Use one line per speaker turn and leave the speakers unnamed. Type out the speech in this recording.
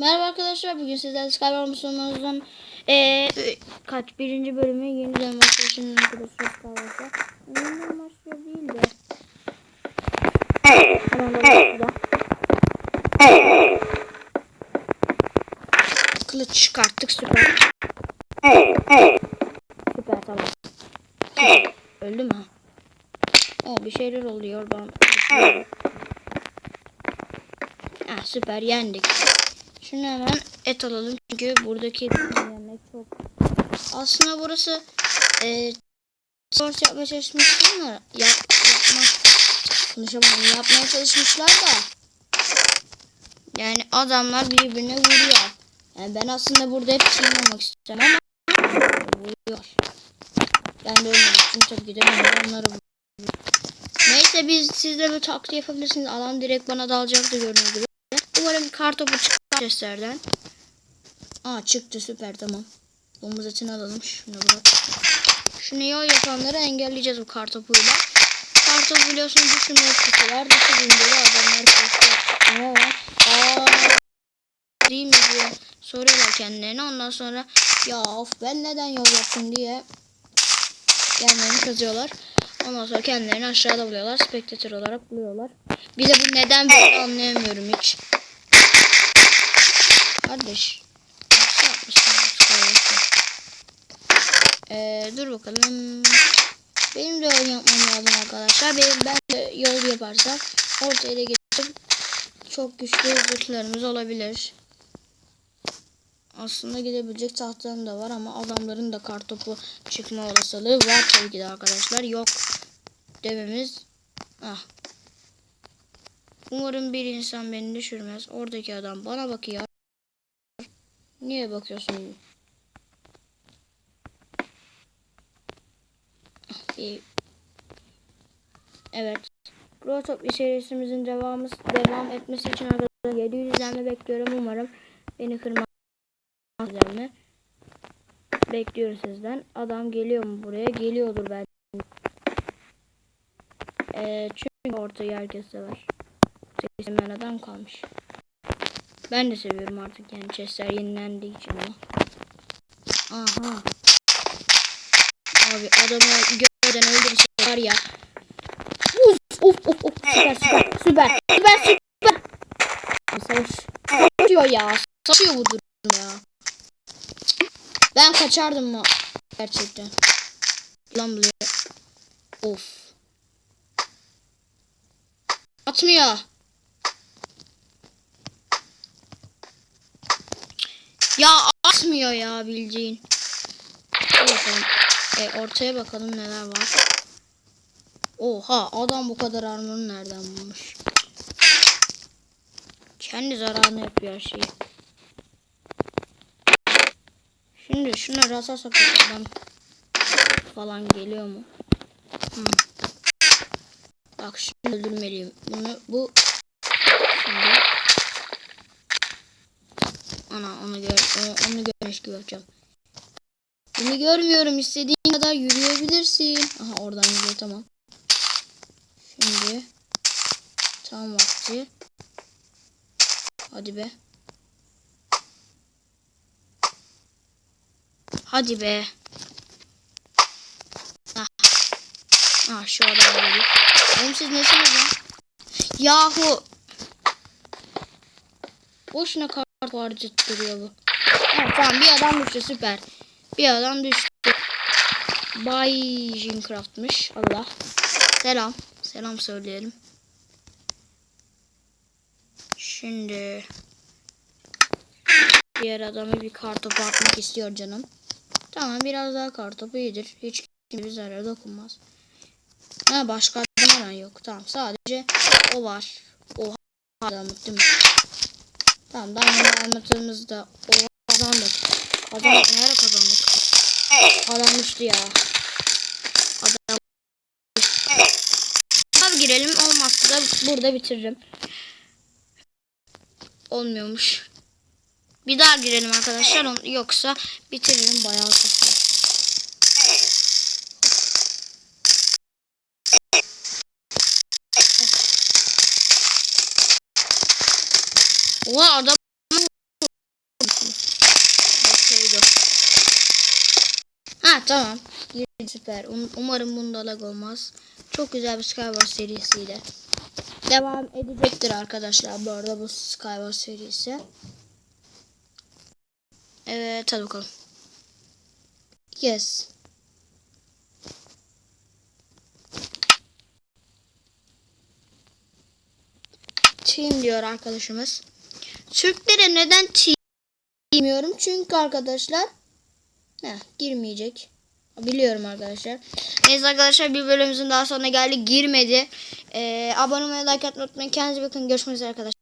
Merhaba arkadaşlar bugün sizlerle Musum'un ee, kaç birinci bölümü yeniden başlıyor şimdi arkadaşlar Skyward'da. Yeniden başlıyor değil de. Hemen böyle burada. Kılıç çıkarttık süper. Süper tamam. Öldü mü? O bir şeyler oluyor ben. Ah süper yendik. Şunu hemen et alalım çünkü buradaki yemek çok. Aslında burası e, spor yapmaya çalışmışlar mı? Yap, yapma. Konuşamadım. Yapmaya çalışmışlar da. Yani adamlar birbirine vuruyor. Yani ben aslında burada hep team olmak istiyorum ama vuruyor. Ben de ölmek için tabii ki de onları vuruyorum. Neyse biz siz de bir taktiği yapabilirsiniz. Alan direkt bana dalacaktı gördüğünüz gibi. Umarım kartopu çıkar chestlerden. Aa çıktı süper tamam. Domuz etini alalım. Şunu bırak. Şunu yol yapanları engelleyeceğiz bu kartopuyla. Kartopu biliyorsunuz düşünmeye tutuyorlar. Düşününce de adamlar koşuyor. Ne var? Aa değil mi diye soruyorlar kendilerine. Ondan sonra ya of ben neden yol yaptım diye kendilerini kazıyorlar. Ondan sonra kendilerini aşağıda buluyorlar. Spektatör olarak buluyorlar. Bir de bu neden böyle anlayamıyorum hiç. Kardeş. Ee, dur bakalım. Benim de yol yapmam lazım arkadaşlar. Benim, ben de yol yaparsam ortaya da getirip çok güçlü zırhlarımız olabilir. Aslında gidebilecek tahtam da var ama adamların da kartopu çıkma olasılığı var tabii ki de arkadaşlar. Yok dememiz. Ah. Umarım bir insan beni düşürmez. Oradaki adam bana bakıyor. Niye bakıyorsun? Ah. Evet. Grotopia serimizin devamı devam etmesi için arkadaşlar 700 izlenme bekliyorum. Umarım beni kırmaz izlenme. Bekliyorum sizden. Adam geliyor mu buraya? Geliyordur belki. Ee, çünkü ortayı herkes sever. Sevmeyen adam kalmış. Ben de seviyorum artık yani chestler yenilendiği için. Aha. Abi adamı görmeden öldürürse var ya. Uf uf uf uf süper süper süper süper süper. Savaş. Savaşıyor ya. Savaşıyor bu durum ya. Ben kaçardım mı? Gerçekten. Lan buraya. Of. Atmıyor. Ya atmıyor ya bildiğin. E, ortaya bakalım neler var. Oha adam bu kadar armor'u nereden bulmuş? Kendi zararını yapıyor her şeyi. Şimdi şuna rasa adam falan geliyor mu? Hmm. Bak şimdi öldürmeliyim. Bunu bu şimdi ana onu gör onu, onu görmüş gibi yapacağım. Beni görmüyorum. istediğin kadar yürüyebilirsin. Aha oradan yürüyor tamam. Şimdi tam vakti. Hadi be. Hadi be. Ah. Ah şu adam geliyor. Oğlum siz nesiniz lan? Yahu. Boşuna kart harcattırıyor bu. Ha, tamam bir adam düştü süper. Bir adam düştü. Bay Jincraft'mış. Allah. Selam. Selam söyleyelim. Şimdi diğer adamı bir kartopu atmak istiyor canım. Tamam biraz daha kartopu iyidir. Hiç kimse zarara dokunmaz. Ha başka adam yok. Tamam sadece o var. Oha adamı değil mi? Tamam daha anlattığımızda o kazandık. Kazandık. Nereye kazandık? Adam düştü ya. Adam Abi girelim. Olmazsa da burada bitiririm. Olmuyormuş. Bir daha girelim arkadaşlar. Yoksa bitiririm bayağı kısa. Oha adam Ha tamam. Süper. Um umarım bunda lag olmaz. Çok güzel bir Skywars serisiyle. Devam edecektir arkadaşlar bu arada bu Skywars serisi. Evet hadi bakalım. Yes. Çin diyor arkadaşımız. Türklere neden team bilmiyorum çünkü arkadaşlar Heh, girmeyecek. Biliyorum arkadaşlar. Neyse arkadaşlar bir bölümümüzün daha sonuna geldik. Girmedi. Ee, abone olmayı like atmayı unutmayın. Kendinize bakın. Görüşmek üzere arkadaşlar.